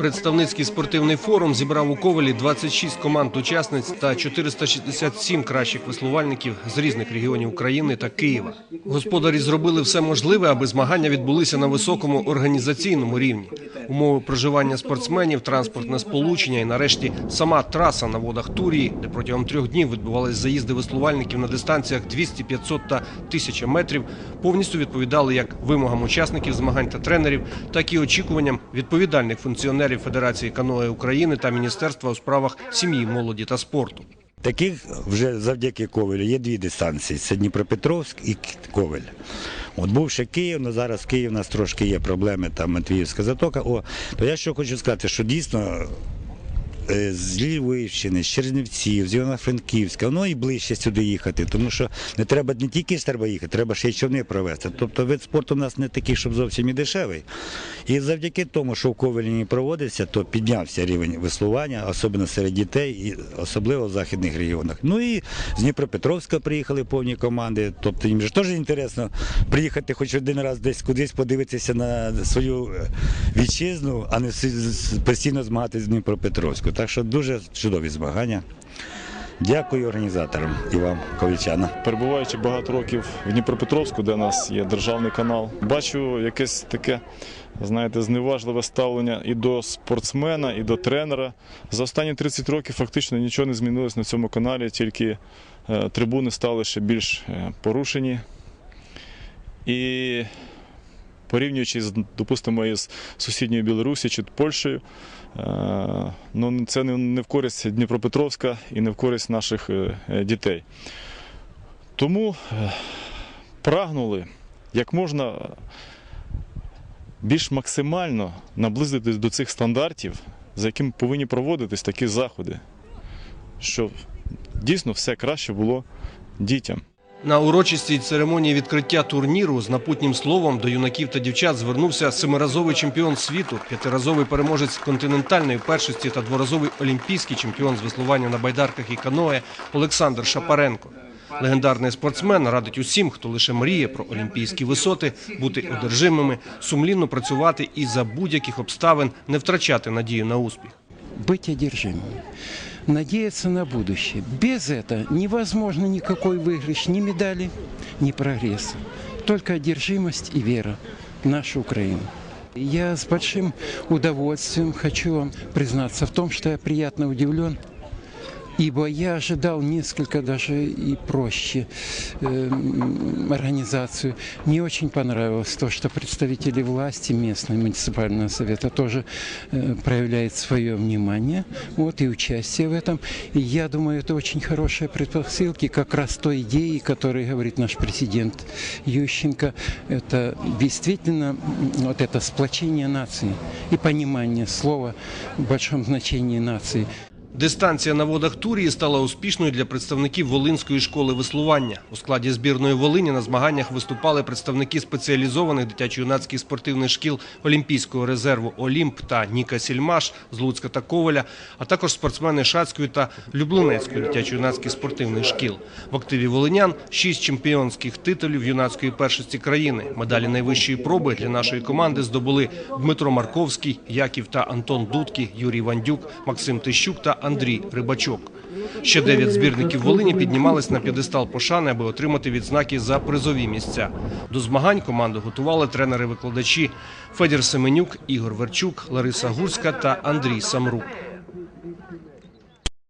Представницький спортивний форум зібрав у Ковелі 26 команд учасниць та 467 кращих веслувальників з різних регіонів України та Києва. Господарі зробили все можливе, аби змагання відбулися на високому організаційному рівні. Умови проживання спортсменів, транспортне сполучення і нарешті сама траса на водах Турії, де протягом трьох днів відбувались заїзди веслувальників на дистанціях 200, 500 та 1000 метрів, повністю відповідали як вимогам учасників змагань та тренерів, так і очікуванням відповідальних функціонерів Федерації каное України та Міністерства у справах сім'ї, молоді та спорту. Таких вже завдяки Ковелю є дві дистанції: це Дніпропетровськ і Ковель. От був ще Київ, але зараз Київ у нас трошки є проблеми, там Матвіївська затока. О, то я що хочу сказати, що дійсно з Львівщини, з Чернівців, з Івано-Франківська, воно і ближче сюди їхати, тому що не треба не тільки ж треба їхати, треба ще й човни провести. Тобто вид спорту у нас не такий, щоб зовсім і дешевий. І завдяки тому, що в Ковелі не проводиться, то піднявся рівень веслування, особливо серед дітей, і особливо в західних регіонах. Ну і з Дніпропетровська приїхали повні команди. Тобто їм же теж інтересно приїхати хоч один раз десь кудись подивитися на свою е, вітчизну, а не з- з- постійно змагатися з Дніпропетровською. Так що дуже чудові змагання. Дякую організаторам і вам, ковільчанам. Перебуваючи багато років в Дніпропетровську, де у нас є державний канал, бачу якесь таке, знаєте, зневажливе ставлення і до спортсмена, і до тренера. За останні 30 років фактично нічого не змінилось на цьому каналі, тільки е, трибуни стали ще більш е, порушені. І порівнюючи допустимо, із сусідньою Білорусі чи Польщею, е, ну, це не, в користь Дніпропетровська і не в користь наших е, е, дітей. Тому е, прагнули як можна більш максимально наблизитись до цих стандартів, за якими повинні проводитись такі заходи, щоб дійсно все краще було дітям. На урочистій церемонії відкриття турніру з напутнім словом до юнаків та дівчат звернувся семиразовий чемпіон світу, п'ятиразовий переможець континентальної першості та дворазовий олімпійський чемпіон з веслування на байдарках і каное Олександр Шапаренко. Легендарний спортсмен радить усім, хто лише мріє про олімпійські висоти, бути одержимими, сумлінно працювати і за будь-яких обставин не втрачати надію на успіх. быть одержимыми, надеяться на будущее. Без этого невозможно никакой выигрыш, ни медали, ни прогресса. Только одержимость и вера в нашу Украину. Я с большим удовольствием хочу вам признаться в том, что я приятно удивлен, ибо я ожидал несколько даже и проще э, м, организацию. Мне очень понравилось то, что представители власти местной муниципального совета тоже э, проявляют свое внимание вот, и участие в этом. И я думаю, это очень хорошие предпосылки как раз той идеи, которой говорит наш президент Ющенко. Это действительно м, вот это сплочение нации и понимание слова в большом значении нации. Дистанція на водах Турії стала успішною для представників Волинської школи веслування. У складі збірної Волині на змаганнях виступали представники спеціалізованих дитячо-юнацьких спортивних шкіл Олімпійського резерву Олімп та Ніка Сільмаш з Луцька та Коваля, а також спортсмени Шацької та Люблинецької дитячо-юнацьких спортивних шкіл. В активі волинян шість чемпіонських титулів юнацької першості країни. Медалі найвищої проби для нашої команди здобули Дмитро Марковський, Яків та Антон Дудки, Юрій Вандюк, Максим Тищук та Андрій Рибачок. Ще дев'ять збірників Волині піднімались на п'єдестал пошани, аби отримати відзнаки за призові місця. До змагань команду готували тренери-викладачі Федір Семенюк, Ігор Верчук, Лариса Гурська та Андрій Самрук.